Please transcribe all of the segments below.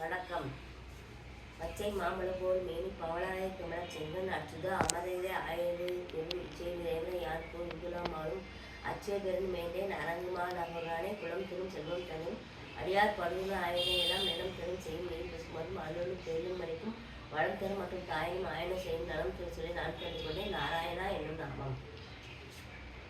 வணக்கம். பச்சை மாம்பழம் போல் மேனி பவளாய கமல செங்கன் அச்சுது அமரைதே அயது பெரும் இச்சையிலிருந்து யார் போல் இங்குலாமாலும் அச்சய பெரும் மேந்தேன் அரங்குமா நகரானே குளம் திரும் செல்வம் தனும் அடியார் படுகுல ஆயனை எல்லாம் நிலம் தரும் செய்யும் நீர் பசுமரும் அலுவலும் பெரும் வளம் தரும் மற்றும் தாயும் ஆயன செய்யும் நலம் திருச்சொல்லை நான் கண்டு கொண்டேன். நாராயண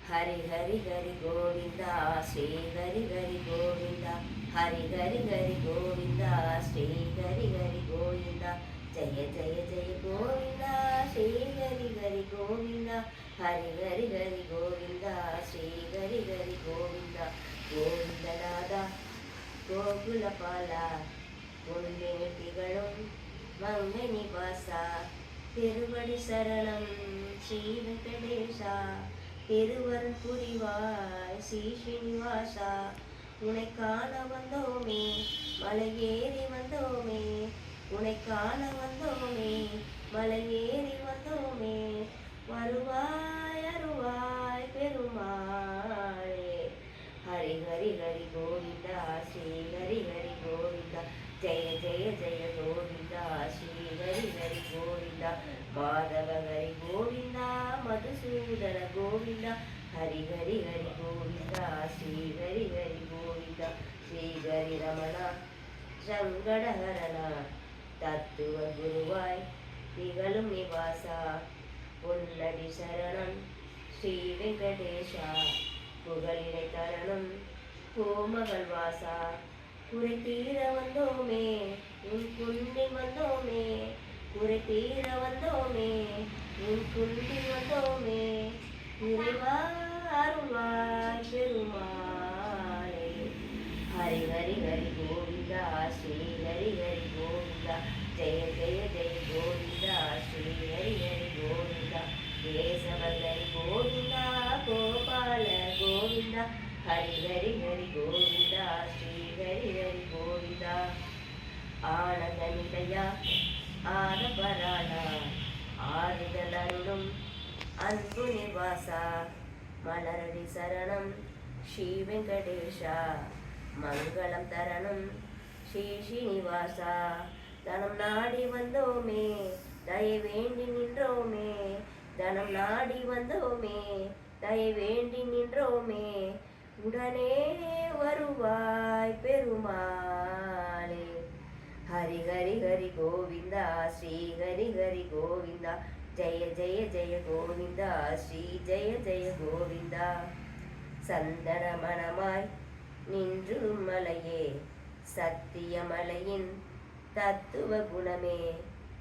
ஹரி ஹரி ஹரி கோவிந்தா ஸ்ரீ ஹரி ஹரி கோவிந்தா ஹரி ஹரி ஹரி கோவிந்தா ஸ்ரீ ஹரி ஹரி கோவிந்தா ஜெய ஜெய ஜெய கோவிந்தா ஸ்ரீ ஹரி ஹரி கோவிந்தா ஹரி ஹரி ஹரி கோவிந்தா ஸ்ரீ ஹரி ஹரி கோவிந்தா கோவிந்தநாதா கோகுலபாலா கொள்கை திகழும் மங்கை நிவாசா திருவடி சரணம் பெருவன் புரிவாய் ஸ்ரீ ஸ்ரீனிவாசா உனை காண வந்தோமே மலை ஏறி வந்தோமே உனை காண வந்தோமே மலை ஏறி வந்தோமே வருவாய் அருவாய் பெருமாளே. ஹரி ஹரி ஹரி கோவிந்தா ஸ்ரீ ஹரி ஹரி கோவிந்தா. ஜெய ஜெய ஜெய கோவிந்தா ஸ்ரீஹரி ஹரி கோவிந்தா மாதவ ஹரி கோவிந்தா மதுசூதன கோவிந்தா ஹரி ஹரி ஹரி கோவிந்தா ஸ்ரீஹரி ஹரி கோவிந்தா ஸ்ரீஹரி ரமணா சங்கடஹரணா தத்துவ குருவாய் திகழும் நிவாசா பொன்னடி சரணம் ஸ்ரீ வெங்கடேஷா புகழினை தரணம் கோமகள் வாசா குறை தீர வந்தோமே உன் குன்றில் வந்தோமே குறை தீர வந்தோமே உன் குன்றில் வந்தோமே. இறைவா அருள்வாய் பெருமாளே. ஹரி ஹரி ஹரி கோவிந்தா ஸ்ரீ ஹரி ஹரி கோவிந்தா. ஜெய ஜெய ஜெய கோவிந்தா ஸ்ரீ ஹரி ஹரி கோவிந்தா. கேசவகரி கோவிந்தா கோபால கோவிந்தா. ஹரி ஹரி ஹரி கோவிந்தா ஸ்ரீ ஹரி கோவிதா கோவிந்தா ஆனந்த நிலையா ஆரபராணா ஆறுதல் அருளும் அன்பு நிவாசா மலரடி சரணம் ஸ்ரீ வெங்கடேஷா. மங்களம் தரணும் ஸ்ரீ ஸ்ரீனிவாசா தனம் நாடி வந்தோமே தய வேண்டி நின்றோமே. தனம் நாடி வந்தோமே தய வேண்டி நின்றோமே. உடனே வருவாய் பெருமாளே. ஹரி ஹரி ஹரி கோவிந்தா ஸ்ரீ ஹரி ஹரி கோவிந்தா. ஜெய ஜெய ஜெய கோவிந்தா ஸ்ரீ ஜெய ஜெய கோவிந்தா. சந்தன மனமாய் நின்று மலையே சத்தியமலையின் தத்துவ குணமே.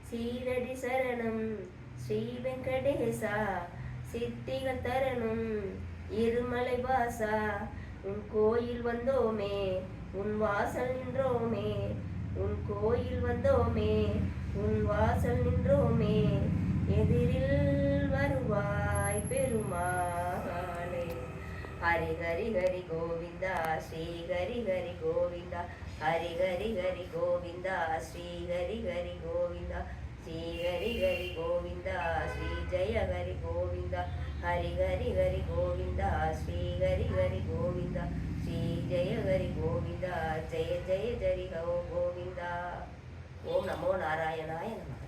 சீரடி சரணம் ஸ்ரீ வெங்கடேசா சித்திகள் தரணும் இருமலை வாசா உன் கோயில் வந்தோமே உன் வாசல் நின்றோமே உன் கோயில் வந்தோமே உன் வாசல் நின்றோமே எதிரில் வருவாய் பெருமானே. ஹரி ஹரி ஹரி கோவிந்தா ஸ்ரீ ஹரி ஹரி கோவிந்தா ஹரி ஹரி ஹரி கோவிந்தா ஸ்ரீ ஹரி ஹரி கோவிந்தா ஸ்ரீ ஹரி ஹரி கோவிந்தா ஜெய ஹரி கோவிந்தா ஹரி ஹரி ஹரி கோவிந்தா ஸ்ரீ ஹரி ஹரி கோவிந்தா ஸ்ரீ ஜெய ஹரி கோவிந்தா ஜெய ஜெய ஜரி ஹோ கோவிந்தா ஓம் நமோ நாராயணாய நம